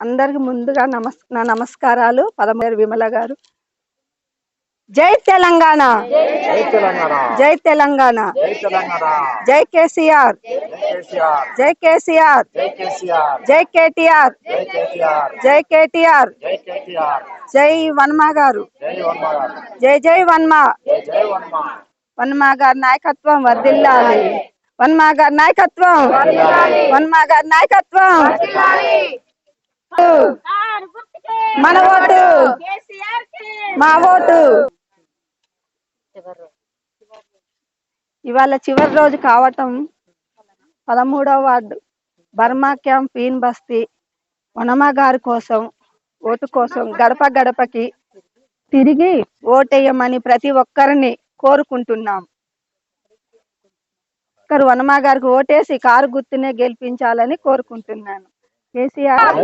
అందరికి ముందుగా నమస్ నా నమస్కారాలు. పదమూడు విమల గారు. జై తెలంగాణ. జై తెలంగాణ. జై కేసీఆర్. జై కేసీఆర్. జై కేటీఆర్. జై కేటీఆర్. జై వన్మ గారు. జై జై వన్మ. వన్మ. గారి నాయకత్వం వర్దిల్లాలి వన్మ గారి నాయకత్వం. వన్మ గారి నాయకత్వం. మన ఓటు. మా ఓటు. ఇవాళ చివరి రోజు కావటం పదమూడవ వార్డు. బర్మా క్యాంప్ పీన్ బస్తీ వనమ గారి కోసం ఓటు కోసం గడప గడపకి తిరిగి ఓటేయమని ప్రతి ఒక్కరిని కోరుకుంటున్నాం. ఒక్కరు వనమ గారికి ఓటేసి కారు గుర్తునే గెలిపించాలని కోరుకుంటున్నాను. కేసీఆర్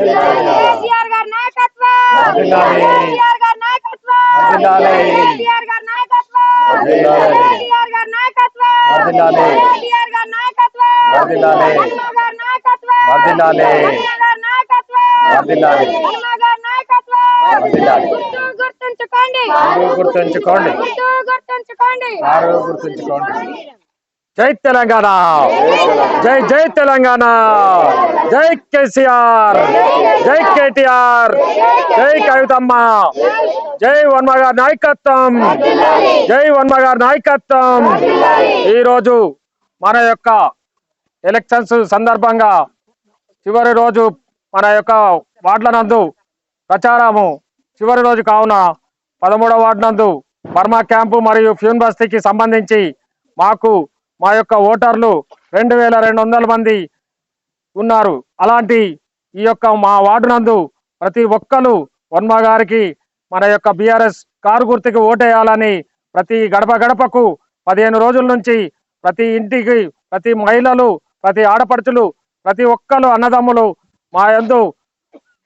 గుర్తుంచుకోండి. గుర్తుంచుకోండి. గుర్తు గుర్తుంచుకోండి గుర్తుంచుకోండి. జై తెలంగాణ. జై జై తెలంగాణ. జై కేసీఆర్. జై కేటీఆర్. జై కవితమ్మ. జై వన్మగారి నాయకత్వం. జై వన్మగారి నాయకత్వం. ఈరోజు మన యొక్క ఎలక్షన్స్ సందర్భంగా చివరి రోజు మన యొక్క వార్డుల నందు ప్రచారము. చివరి రోజు కావున పదమూడవ వార్డు నందు బర్మా క్యాంపు మరియు ఫ్యూన్ బస్తీకి సంబంధించి మాకు మా యొక్క ఓటర్లు రెండు వేల రెండు వందల మంది ఉన్నారు. అలాంటి ఈ యొక్క మా వార్డు నందు ప్రతి ఒక్కరు వర్మ గారికి మన యొక్క బీఆర్ఎస్ కారు గుర్తుకి ఓటేయాలని ప్రతి గడప గడపకు పదిహేను రోజుల నుంచి ప్రతి ఇంటికి ప్రతి మహిళలు ప్రతి ఆడపడుచులు ప్రతి ఒక్కరు అన్నదమ్ములు మా యందు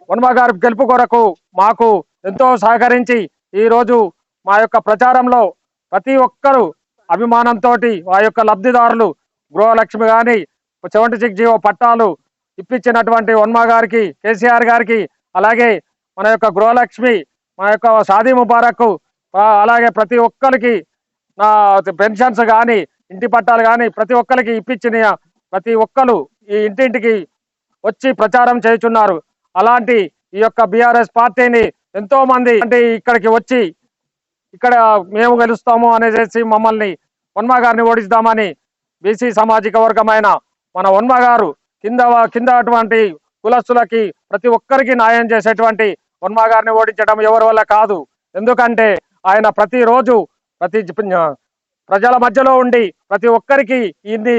వర్మ గారి గెలుపు కొరకు మాకు ఎంతో సహకరించి ఈరోజు మా యొక్క ప్రచారంలో ప్రతి ఒక్కరు అభిమానంతో ఆ యొక్క లబ్ధిదారులు గృహలక్ష్మి కానీ చెవంటి సిక్స్ జీవో పట్టాలు ఇప్పించినటువంటి వన్మా గారికి కేసీఆర్ గారికి అలాగే మన యొక్క గృహలక్ష్మి మన యొక్క షాదీ ముబారక్ అలాగే ప్రతి ఒక్కరికి నా పెన్షన్స్ కానీ ఇంటి పట్టాలు కానీ ప్రతి ఒక్కరికి ఇప్పించిన ప్రతి ఒక్కరు ఈ ఇంటింటికి వచ్చి ప్రచారం చేయుచున్నారు. అలాంటి ఈ యొక్క బీఆర్ఎస్ పార్టీని ఎంతో మంది అంటే ఇక్కడికి వచ్చి ఇక్కడ మేము గెలుస్తాము అనేసి మమ్మల్ని వన్మ గారిని ఓడిస్తామని బీసీ సామాజిక వర్గమైన మన వన్మ గారు కింద కింద అటువంటి కులస్తులకి ప్రతి ఒక్కరికి న్యాయం చేసేటువంటి వన్మ గారిని ఓడించడం ఎవరి వల్ల కాదు. ఎందుకంటే ఆయన ప్రతిరోజు ప్రతి ప్రజల మధ్యలో ఉండి ప్రతి ఒక్కరికి ఇన్ని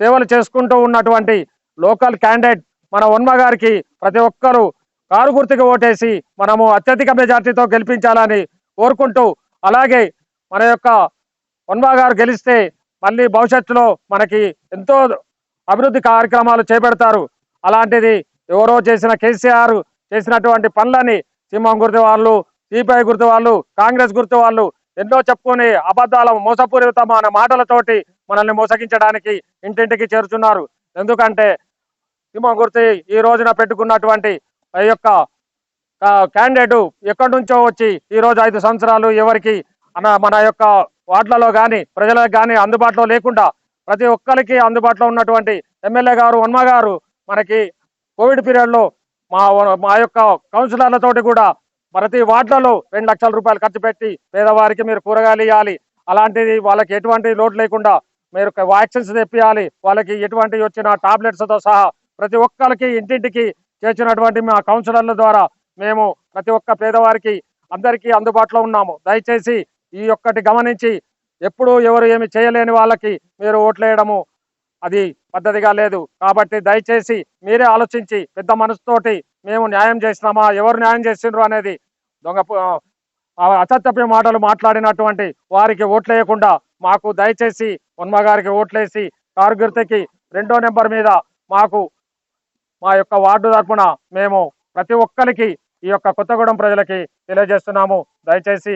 సేవలు చేసుకుంటూ ఉన్నటువంటి లోకల్ క్యాండిడేట్ మన వన్మ గారికి ప్రతి ఒక్కరూ కారు గుర్తుకు ఓటేసి మనము అత్యధిక మెజార్టీతో గెలిపించాలని కోరుకుంటూ అలాగే మన యొక్క వన్వాగారు గారు గెలిస్తే మళ్ళీ భవిష్యత్తులో మనకి ఎంతో అభివృద్ధి కార్యక్రమాలు చేపడతారు. అలాంటిది ఎవరో చేసిన కేసీఆర్ చేసినటువంటి పనులని సింహం గుర్తు వాళ్ళు సిపిఐ గుర్తు వాళ్ళు కాంగ్రెస్ గుర్తు వాళ్ళు ఎన్నో చెప్పుకొని అబద్ధాల మోసపూరితమైన మాటలతోటి మనల్ని మోసగించడానికి ఇంటింటికి చేరుతున్నారు ఎందుకంటే సింహం గుర్తు ఈ రోజున పెట్టుకున్నటువంటి ఆ యొక్క క్యాండిడేట్ ఎక్కడి నుంచో వచ్చి ఈ రోజు ఐదు సంవత్సరాలు ఎవరికి మన మన యొక్క వార్డులలో కానీ ప్రజలకు కానీ అందుబాటులో లేకుండా ప్రతి ఒక్కరికి అందుబాటులో ఉన్నటువంటి ఎమ్మెల్యే గారు హన్మ గారు మనకి కోవిడ్ పీరియడ్లో మా మా యొక్క కౌన్సిలర్లతోటి కూడా ప్రతి వార్డులలో రెండు లక్షల రూపాయలు ఖర్చు పెట్టి పేదవారికి మీరు కూరగాయలు ఇవ్వాలి అలాంటిది వాళ్ళకి ఎటువంటి లోటు లేకుండా మీరు వ్యాక్సిన్స్ తెప్పియాలి. వాళ్ళకి ఎటువంటి వచ్చిన టాబ్లెట్స్తో సహా ప్రతి ఒక్కరికి ఇంటింటికి చేర్చినటువంటి మా కౌన్సిలర్ల ద్వారా మేము ప్రతి ఒక్క పేదవారికి అందరికీ అందుబాటులో ఉన్నాము. దయచేసి ఈ ఒక్కటి గమనించి ఎప్పుడు ఎవరు ఏమి చేయలేని వాళ్ళకి మీరు ఓట్లేయడము అది పద్ధతిగా లేదు. కాబట్టి దయచేసి మీరే ఆలోచించి పెద్ద మనసుతోటి మేము న్యాయం చేసినామా ఎవరు న్యాయం చేసిండ్రు అనేది దొంగ పు- అసత్యపు మాటలు మాట్లాడినటువంటి వారికి ఓట్లేయకుండా మాకు దయచేసి ఉన్మ గారికి ఓట్లేసి కారుగుర్తకి రెండో నెంబర్ మీద మాకు మా యొక్క వార్డు తరపున మేము ప్రతి ఒక్కరికి ఈ యొక్క కొత్తగూడెం ప్రజలకి తెలియజేస్తున్నాము. దయచేసి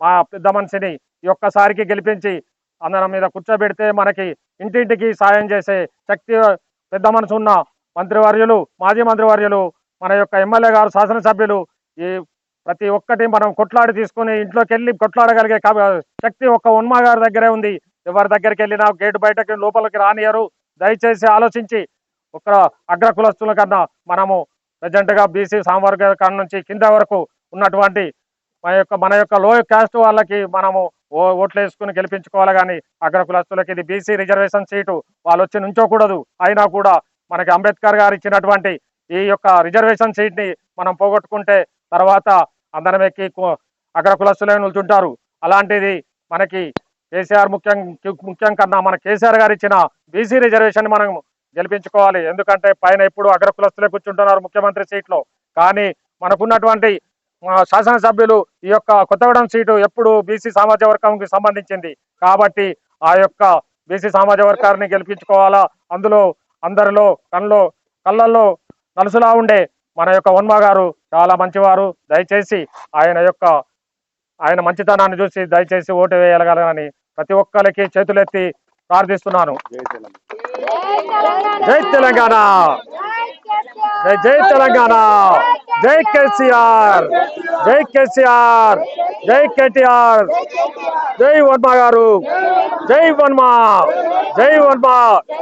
మా పెద్ద మనిషిని ఈ ఒక్కసారికి గెలిపించి అందరం మీద కూర్చోబెడితే మనకి ఇంటింటికి సాయం చేసే శక్తి పెద్ద మనసు ఉన్న మంత్రివర్యులు మాజీ మంత్రివర్యులు మన యొక్క ఎమ్మెల్యే గారు శాసనసభ్యులు ఈ ప్రతి ఒక్కటి మనం కొట్లాడి తీసుకుని ఇంట్లోకి వెళ్ళి కొట్లాడగలిగే కా- శక్తి ఒక్క ఉన్మా గారి దగ్గరే ఉంది. ఎవరి దగ్గరికి వెళ్ళినా గేటు బయటకి లోపలికి రానియరు. దయచేసి ఆలోచించి ఒక అగ్ర కులస్తుల కన్నా మనము ప్రజెంట్గా బీసీ సామవర్గ కాడ నుంచి కింద వరకు ఉన్నటువంటి మన యొక్క మన యొక్క లోయర్ క్యాస్ట్ వాళ్ళకి మనము ఓ- ఓట్లు వేసుకుని గెలిపించుకోవాలి కానీ అగ్ర కులస్తులకి ఇది బీసీ రిజర్వేషన్ సీటు. వాళ్ళు వచ్చి నుంచోకూడదు. అయినా కూడా మనకి అంబేద్కర్ గారు ఇచ్చినటువంటి ఈ యొక్క రిజర్వేషన్ సీట్ని మనం పోగొట్టుకుంటే తర్వాత అందరం ఎక్కి అగ్ర కులస్తులే నిల్చుంటారు. అలాంటిది మనకి కేసీఆర్ ముఖ్యం ముఖ్యం కన్నా మన కేసీఆర్ గారు ఇచ్చిన బీసీ రిజర్వేషన్ మనం గెలిపించుకోవాలి. ఎందుకంటే పైన ఇప్పుడు అగ్ర కులస్తులే కూర్చుంటున్నారు ముఖ్యమంత్రి సీట్లో. కానీ మనకున్నటువంటి శాసనసభ్యులు ఈ యొక్క కొత్తగూడెం సీటు ఎప్పుడు బీసీ సామాజిక వర్గంకి సంబంధించింది. కాబట్టి ఆ యొక్క బీసీ సామాజిక వర్గాన్ని గెలిపించుకోవాలా? అందులో అందరిలో కళ్ళలో కళ్ళల్లో నలుసులా ఉండే మన యొక్క ఉన్మా గారు చాలా మంచివారు. దయచేసి ఆయన యొక్క ఆయన మంచితనాన్ని చూసి దయచేసి ఓటు వేయగలగాలని ప్రతి ఒక్కరికి చేతులెత్తి ప్రార్థిస్తున్నాను. జై తెలంగాణ జై జై తెలంగాణ జై కేసీఆర్ జై కేసీఆర్ జై కేటీఆర్ జై వర్మ గారు జై వర్మ జై వర్మ